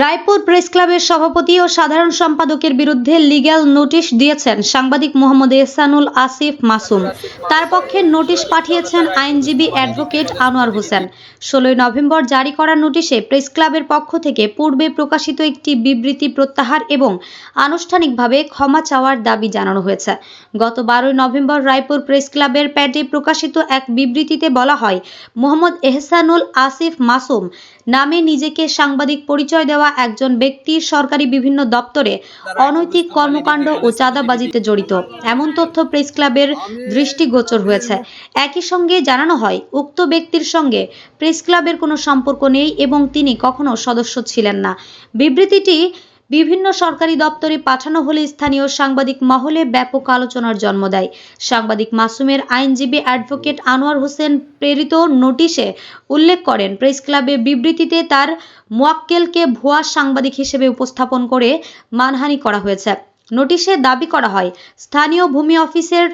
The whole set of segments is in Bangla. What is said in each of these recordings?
রায়পুর প্রেস ক্লাবের সভাপতি ও সাধারণ সম্পাদকের বিরুদ্ধে লিগ্যাল নোটিশ দিয়েছেন সাংবাদিক মোহাম্মদ এহসানুল আসিফ মাসুম। তার পক্ষে নোটিশ পাঠিয়েছেন আইনজীবী অ্যাডভোকেট আনোয়ার হোসেন। ষোলোই নভেম্বর জারি করা নোটিশে প্রেস ক্লাবের পক্ষ থেকে পূর্বে প্রকাশিত একটি বিবৃতি প্রত্যাহার এবং আনুষ্ঠানিকভাবে ক্ষমা চাওয়ার দাবি জানানো হয়েছে। গত বারোই নভেম্বর রায়পুর প্রেস ক্লাবের প্যাডে প্রকাশিত এক বিবৃতিতে বলা হয়, মোহাম্মদ এহসানুল আসিফ মাসুম নামে নিজেকে সাংবাদিক পরিচয় দেওয়া একজন ব্যক্তি সরকারি বিভিন্ন দপ্তরে অনৈতিক কর্মকাণ্ড ও চাঁদাবাজিতে জড়িত। এমন তথ্য প্রেস ক্লাবের দৃষ্টিগোচর হয়েছে। একই সঙ্গে জানানো হয় উক্ত ব্যক্তির সঙ্গে প্রেস ক্লাবের কোনো সম্পর্ক নেই এবং তিনি কখনো সদস্য ছিলেন না। বিবৃতিটি বিভিন্ন সরকারি দপ্তরে পাঠানো হলে স্থানীয় সাংবাদিক মহলে ব্যাপক আলোচনার জন্ম দেয়। সাংবাদিক মাসুমের আইনজীবী অ্যাডভোকেট আনোয়ার হোসেন প্রেরিত নোটিশে উল্লেখ করেন, প্রেস ক্লাবে বিবৃতিতে তার মোয়াক্কেলকে ভুয়া সাংবাদিক হিসেবে উপস্থাপন করে মানহানি করা হয়েছে। নোটিশে দাবি করা হয়, স্থানীয় ভূমি অফিসের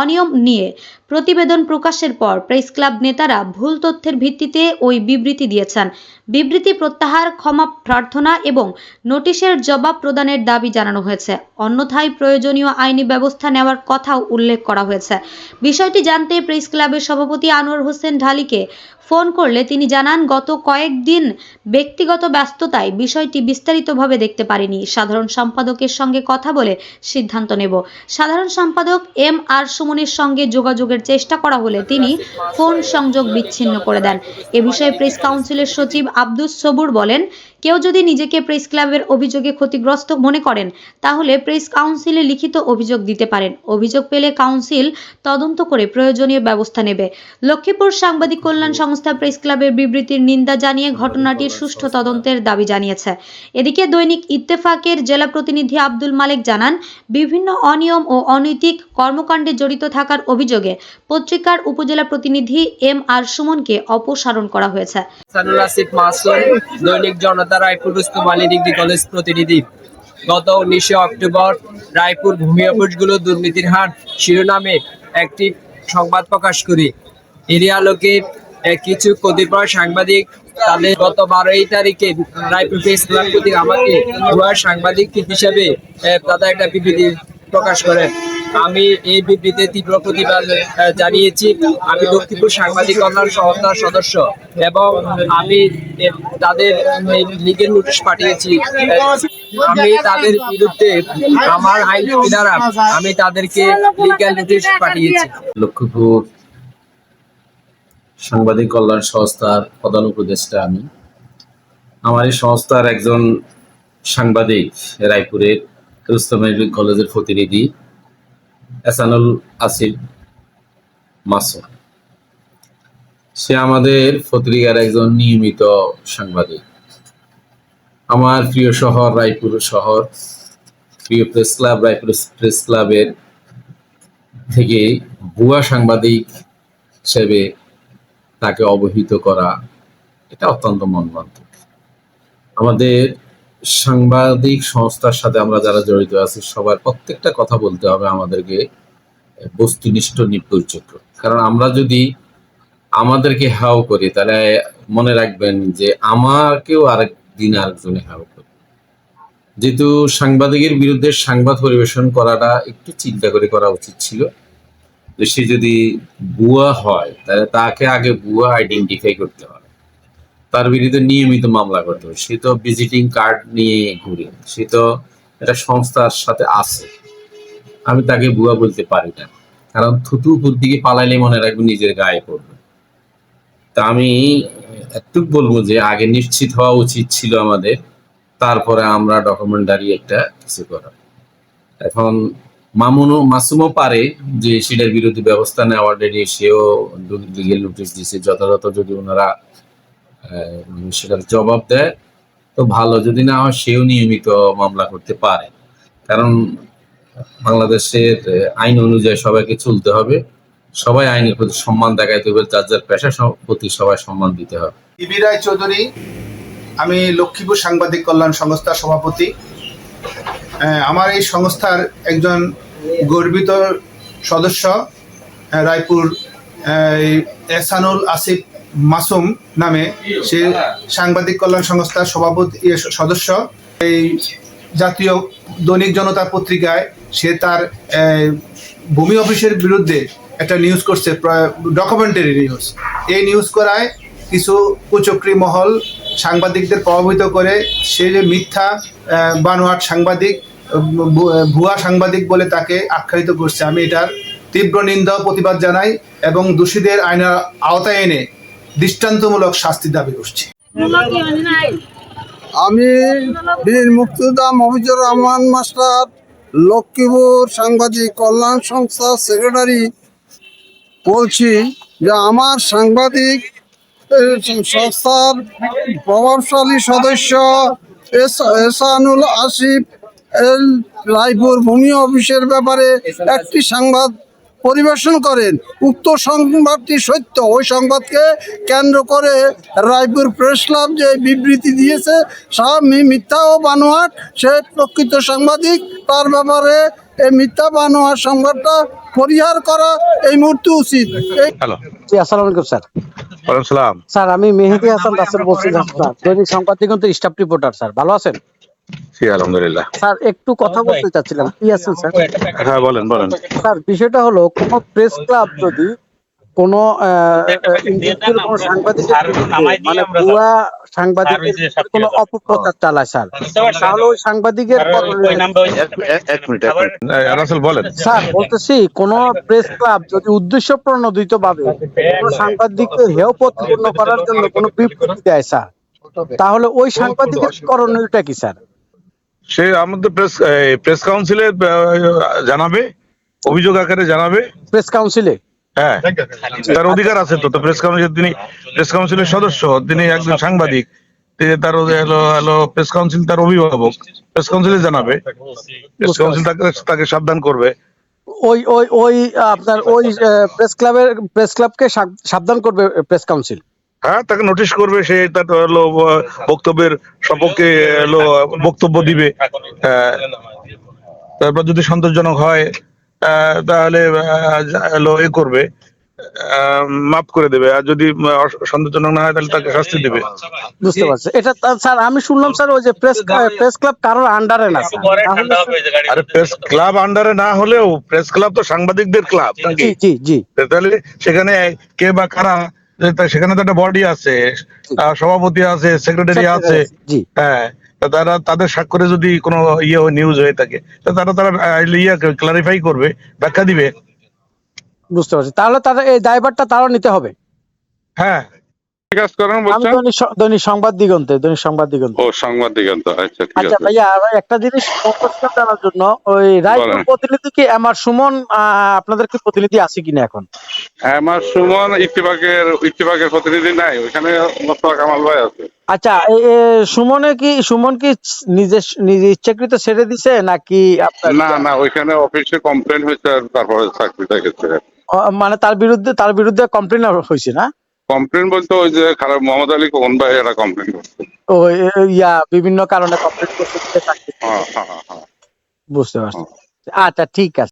অনিয়ম নিয়ে প্রতিবেদন প্রকাশের পর প্রেস ক্লাব নেতারা ভুল তথ্যের ভিত্তিতে ওই বিবৃতি দিয়েছেন। বিবৃতি প্রত্যাহার, ক্ষমা প্রার্থনা এবং নোটিশের জবাব প্রদানের দাবি জানানো হয়েছে। অন্যথায় প্রয়োজনীয় আইনি ব্যবস্থা নেওয়ার কথাও উল্লেখ করা হয়েছে। বিষয়টি জানতে প্রেস ক্লাবের সভাপতি আনোয়ার হোসেন ঢালিকে ফোন করলে তিনি জানান, গত কয়েকদিন ব্যক্তিগত ব্যস্ততায় বিষয়টি বিস্তারিতভাবে দেখতে পারিনি। সাধারণ সম্পাদকের সঙ্গে কথা বলে সিদ্ধান্ত নেব। সাধারণ সম্পাদক এম আর সুমনের সঙ্গে যোগাযোগের চেষ্টা করা হলে তিনি ফোন সংযোগ বিচ্ছিন্ন করে দেন। এ বিষয়ে প্রেস কাউন্সিলের সচিব আব্দুস সবুর বলেন কেউ যদি নিজেকে প্রেস ক্লাবের অভিযোগে ক্ষতিগ্রস্ত মনে করেন, তাহলে প্রেস কাউন্সিলে লিখিত অভিযোগ দিতে পারেন। অভিযোগ পেলে কাউন্সিল তদন্ত করে প্রয়োজনীয় ব্যবস্থা নেবে। লক্ষ্মীপুর সাংবাদিক কল্যাণ সংস্থা প্রেস ক্লাবের বিবৃতির নিন্দা জানিয়ে ঘটনাটির সুষ্ঠু তদন্তের দাবি জানিয়েছে। এদিকে দৈনিক ইত্তেফাকের জেলা প্রতিনিধি আব্দুল মালেক জানান, বিভিন্ন অনিয়ম ও অনৈতিক কর্মকাণ্ডে জড়িত থাকার অভিযোগে পত্রিকার উপজেলা প্রতিনিধি এম আর সুমনকে অপসারণ করা হয়েছে। দৈনিক জনতা রায়পুর রুস্তম আলী ডিগ্রি কলেজ প্রতিনিধি। গত উনিশে অক্টোবর রায়পুর ভূমি অফিসগুলো দুর্নীতির হার শিরোনামে একটি সংবাদ প্রকাশ করি। এরই আলোকে কিছু কতিপয় সাংবাদিক তাদের গত বারোই তারিখে রায়পুর প্রেস ক্লাব আমাকে সাংবাদিক হিসেবে তাদের একটা বিবৃতি প্রকাশ করেন। আমি এই বিবৃতিতে তীব্র প্রতিবাদ জানিয়েছি। আমি লক্ষ্মীপুর সাংবাদিক কল্যাণ সংস্থার সদস্য এবং আমি তাদের লিগের নোটিশ পাঠিয়েছি। আমি তাদের বিরুদ্ধে আমার আইন দ্বারা আমি তাদেরকে লিগ্যাল নোটিশ পাঠিয়েছি। লক্ষ্মীপুর সাংবাদিক কল্যাণ সংস্থার প্রধান উপদেষ্টা আমি। আমার এই সংস্থার একজন সাংবাদিক, রায়পুরের রুস্তম কলেজের প্রতিনিধি। এসানুল আসিফ মাসুম। সে আমাদের পত্রিকার একজন নিয়মিত সাংবাদিক। আমার প্রিয় শহর রায়পুর শহর, প্রিয় প্রেস ক্লাব, রায়পুর প্রেস ক্লাবের থেকে ভুয়া সাংবাদিক হিসেবে তাকে অবহিত করা এটা অত্যন্ত মর্মান্তিক। আমাদের সাংবাদিক সংস্থার সাথে আমরা যারা জড়িত আছি, সবার প্রত্যেকটা কথা বলতে হবে আমাদেরকে বস্তুনিষ্ঠ নির্ভরযোগ্য কারণ আমরা যদি আমাদেরকে হাও করি, তাহলে মনে রাখবেন যে আমাকেও আরেক দিন আরেকজনে হাও করে যেহেতু সাংবাদিকের বিরুদ্ধে সাংবাদ পরিবেশন করাটা একটু চিন্তা করে করা উচিত ছিল। যে সে যদি বুয়া হয়, তাহলে তাকে আগে বুয়া আইডেন্টিফাই করতে হবে। তার বিরুদ্ধে নিয়মিত মামলা করতে হবে। সে তো ভিজিটিং কার্ড নিয়ে ঘুরে, সে তো একটা সংস্থার সাথে আছে। আমি তাকে বুয়া বলতে পারি না। কারণ থুতু দিকে পালাইলে মনে রাখবে নিজের গায়ে পড়বে। তা আমি এতটুকু বলব যে আগে নিশ্চিত হওয়া উচিত ছিল আমাদের, তারপরে আমরা ডকুমেন্টারি একটা কিছু করা। এখন মামুনও মাসুমও পারে যে সেটার বিরুদ্ধে ব্যবস্থা নেওয়া অলরেডি সেও লিগেল নোটিশ দিছে যথাযথ যদি ওনারা সেটার জবাব দেয়। তো ভালো, যদি না হয় সেও নিয়মিত মামলা করতে পারে। কারণ বাংলাদেশের আইন অনুযায়ী সবাইকে চলতে হবে। সবাই আইনের প্রতি সম্মান দেখাইতে হবে যার যার পেশা প্রতি সবাই সম্মান দিতে হবে। ইবি রায় চৌধুরী, আমি লক্ষ্মীপুর সাংবাদিক কল্যাণ সংস্থার সভাপতি। আমার এই সংস্থার একজন গর্বিত সদস্য রায়পুর এহসানুল আসিফ মাসুম নামে সে সাংবাদিক কল্যাণ সংস্থার সভাপতি সদস্য। এই জাতীয় দৈনিক জনতা পত্রিকায় সে তার ভূমি অফিসের বিরুদ্ধে একটা নিউজ করছে ডকুমেন্টারি নিউজ এই নিউজ করায় কিছু কুচক্রী মহল সাংবাদিকদের প্রভাবিত করে, সে যে মিথ্যা বানোয়াট সাংবাদিক ভুয়া সাংবাদিক বলে তাকে আখ্যায়িত করছে। আমি এটার তীব্র নিন্দা প্রতিবাদ জানাই এবং দোষীদের আইনের আওতায় এনে দৃষ্টান্তমূলক শাস্তি দাবি করছি। আমি বীর মুক্তিযোদ্ধা মফিজুর রহমান, মাস্টার লক্ষ্মীপুর সাংবাদিক কল্যাণ সংস্থার সেক্রেটারি বলছি যে আমার সাংবাদিক সংস্থার প্রভাবশালী সদস্য এস- এসানুল আসিফ এল, রায়পুর ভূমি অফিসের ব্যাপারে একটি সংবাদ পরিবেশন করেন। উক্ত সংবাদটি সত্য। ওই সংবাদকে কেন্দ্র করে রায়পুর প্রেস ক্লাব যে বিবৃতি দিয়েছে সব মি- মিথ্যা ও বানোয়াট সে প্রকৃত সাংবাদিক। তার ব্যাপারে এই মিথ্যা বানোয়াট সংবাদটা পরিহার করা এই মুহূর্তে উচিত। এই হ্যালো। আসসালামু আলাইকুম স্যার। স্যার আমি মেহেদি হাসান রাসেল বলছি স্যার। দৈনিক সংবাদ দিগন্ত স্টাফ রিপোর্টার স্যার। ভালো আছেন? জি আলহামদুলিল্লাহ। স্যার একটু কথা বলতে চাচ্ছিলাম। কি আছেন স্যার? হ্যাঁ বলেন বলেন। স্যার বিষয়টা হলো কোন প্রেস ক্লাব যদি কোন সাংবাদিকের মানে ভুয়া সাংবাদিকের কোন অপপ্রচার চালায় স্যার। তাহলে ওই সাংবাদিকের করণীয়- এক- এক মিনিট এক মিনিট। রাসেল বলেন। স্যার বলতেছি কোন প্রেস ক্লাব যদি উদ্দেশ্য প্রণোদিত ভাবে কোন সাংবাদিককে হেয় প্রতিপন্ন করার জন্য কোন বিবৃতি দেয় স্যার তাহলে ওই সাংবাদিকের করণীয়টা কি স্যার? সে আমাদের প্রেস প্রেস কাউন্সিলে জানাবে অভিযোগ আকারে জানাবে। প্রেস কাউন্সিলে হ্যাঁ। তার অধিকার আছে তো প্রেস কাউন্সিল তিনি প্রেস কাউন্সিলের সদস্য তিনি একজন সাংবাদিক তিনি তার প্রেস কাউন্সিল তার অভিভাবক প্রেস কাউন্সিলে জানাবে। প্রেস কাউন্সিল তাকে তাকে সাবধান করবে। ওই ওই ওই আপনার ওই প্রেস ক্লাবের প্রেস ক্লাবকে সাবধান করবে প্রেস কাউন্সিল হ্যাঁ তাকে নোটিশ করবে সে তার হলো বক্তব্যের সপক্ষে হলো বক্তব্য দিবে। আহ, তারপর যদি সন্তোষজনক হয় আহ, তাহলে হলো এ করবে মাফ করে দেবে। আর যদি সন্তোষজনক না হয় তাহলে তাকে শাস্তি দেবে। বুঝতে পারছি। এটা স্যার আমি শুনলাম স্যার ওই যে প্রেস প্রেস ক্লাব কারোর আন্ডারে না আরে প্রেস ক্লাব আন্ডারে না হলেও প্রেস ক্লাব তো সাংবাদিকদের ক্লাব জি জি জি। তাহলে সেখানে কে বা কারা সেখানে তো একটা বডি আছে সভাপতি আছে সেক্রেটারি আছে। হ্যাঁ তারা তাদের স্বাক্ষরে যদি কোনো ইয়ে নিউজ হয়ে থাকে তারা তারা ইয়া ইয়ে ক্লারিফাই করবে ব্যাখ্যা দিবে। বুঝতে পারছি। তাহলে তারা এই দায়ভারটা তারা নিতে হবে? হ্যাঁ। কাজ করেন বলছেন? দৈনিক দৈনিক সংবাদ দিগন্তে দৈনিক সংবাদ দিগন্তে। ও সাংবাদিকতা আচ্ছা ঠিক আচ্ছা ভাইয়া আর একটা জিনিস প্রশ্ন জানার জন্য ওই রায়পুর প্রতিনিধি কি আমার সুমন আপনাদের কি প্রতিনিধি আছে কিনা এখন? আমার সুমন ইত্তেফাকের ইত্তেফাকের প্রতিনিধি নাই ওইখানে মোস্তফা কামাল ভাই আছে। আচ্ছা সুমনে কি সুমন কি নিজে নিজে ইচ্ছাকৃত ছেড়ে দিছে নাকি না না ওইখানে অফিসে কমপ্লেন হয়েছে তারপরে চাকরিটা গেছে। মানে তার বিরুদ্ধে তার বিরুদ্ধে কমপ্লেন হয়েছে না? কমপ্লেন বলতে ওই যে খারাপ মোহাম্মদ আলী কোন ভাই এরা কমপ্লেন করছে? ও ইয়া বিভিন্ন কারণে কমপ্লেন করছে বলে হ্যাঁ হ্যাঁ হ্যাঁ। বুঝতে পারছি। আচ্ছা ঠিক আছে।